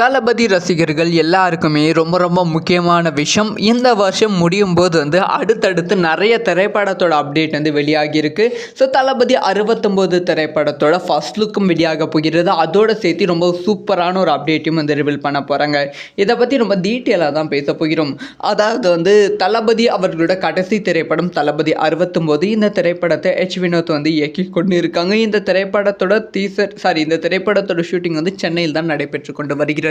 தளபதி ரசிகர்கள் எல்லாருக்குமே ரொம்ப ரொம்ப முக்கியமான விஷயம். இந்த வருஷம் முடியும் போது வந்து அடுத்தடுத்து நிறைய திரைப்படத்தோட அப்டேட் வந்து வெளியாகியிருக்கு ஸோ தளபதி அறுபத்தொம்போது திரைப்படத்தோட ஃபர்ஸ்ட் லுக்கும் வெளியாக போகிறது. அதோட சேர்த்து ரொம்ப சூப்பரான ஒரு அப்டேட்டையும் வந்து ரிவீல் பண்ண போகிறாங்க இதை பற்றி ரொம்ப டீட்டெயிலாக தான் பேச போகிறோம். அதாவது வந்து தளபதி அவர்களோட கடைசி திரைப்படம் தளபதி அறுபத்தொம்போது. இந்த திரைப்படத்தை எச் வினோத் வந்து இயக்கி கொண்டு இருக்காங்க இந்த திரைப்படத்தோட டீசர் சாரி இந்த திரைப்படத்தோட ஷூட்டிங் வந்து சென்னையில் தான் நடைபெற்று கொண்டு வருகிறது.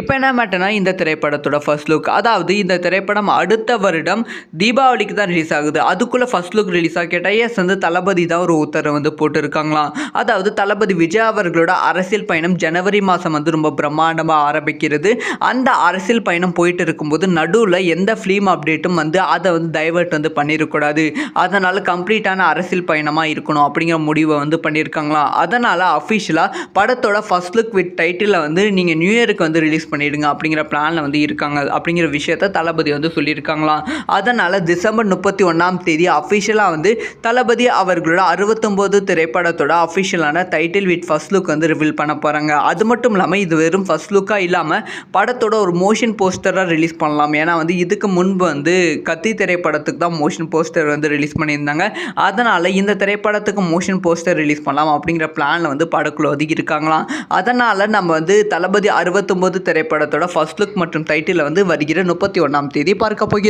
இப்போ என்ன மாட்டேன்னா இந்த திரைப்படத்தோட ஃபர்ஸ்ட் லுக் அதாவது இந்த திரைப்படம் அடுத்த வருடம் தீபாவளிக்கு தான் ரிலீஸ் ஆகுது. அதுக்குள்ளே ஃபர்ஸ்ட் லுக் ரிலீஸ் ஆக கேட்டால் எஸ் வந்து தளபதி தான் ஒரு உத்தரவு வந்து போட்டிருக்காங்களாம். அதாவது தளபதி விஜய் அவர்களோட அரசியல் பயணம் ஜனவரி மாதம் வந்து ரொம்ப பிரம்மாண்டமாக ஆரம்பிக்கிறது. அந்த அரசியல் பயணம் போயிட்டு இருக்கும்போது நடுவில் எந்த ஃபிலிம் அப்டேட்டும் வந்து அதை வந்து டைவர்ட் வந்து பண்ணிடக்கூடாது அதனால் கம்ப்ளீட்டான அரசியல் பயணமாக இருக்கணும் அப்படிங்கிற முடிவை வந்து பண்ணியிருக்காங்களாம் அதனால் அஃபிஷியலாக படத்தோட ஃபர்ஸ்ட் லுக் வித் டைட்டிலில் வந்து நீங்கள் நியூ இயர் இயருக்கு வந்து ரிலீஸ் பண்ணிடுங்க அப்படிங்கிற பிளானில் வந்து இருக்காங்க. அப்படிங்கிற விஷயத்த தளபதி வந்து சொல்லியிருக்காங்களாம் அதனால் டிசம்பர் முப்பத்தி ஒன்றாம் தேதி அஃபிஷியலாக வந்து தளபதி அவர்களோட அறுபத்தொம்போது திரைப்படத்தோட அஃபிஷியலான டைட்டில் வித் ஃபர்ஸ்ட் லுக் வந்து ரிவீல் பண்ண போகிறாங்க அது மட்டும் இல்லாமல் இது வெறும் ஃபர்ஸ்ட் லுக்காக இல்லாமல் படத்தோட ஒரு மோஷன் போஸ்டராக ரிலீஸ் பண்ணலாம். ஏன்னா வந்து இதுக்கு முன்பு வந்து கத்தி திரைப்படத்துக்கு தான் மோஷன் போஸ்டர் வந்து ரிலீஸ் பண்ணியிருந்தாங்க. அதனால் இந்த திரைப்படத்துக்கு மோஷன் போஸ்டர் ரிலீஸ் பண்ணலாம் அப்படிங்கிற பிளானில் வந்து படக்குழு ஒதுக்கி இருக்காங்களாம் அதனால் நம்ம வந்து தளபதி அறுபது அறுபத்தொம்போது திரைப்படத்தோட ஃபர்ஸ்ட் லுக் மற்றும் டைட்டிலை வந்து வருகிற முப்பத்தி ஒன்றாம் தேதி பார்க்க போகிறோம்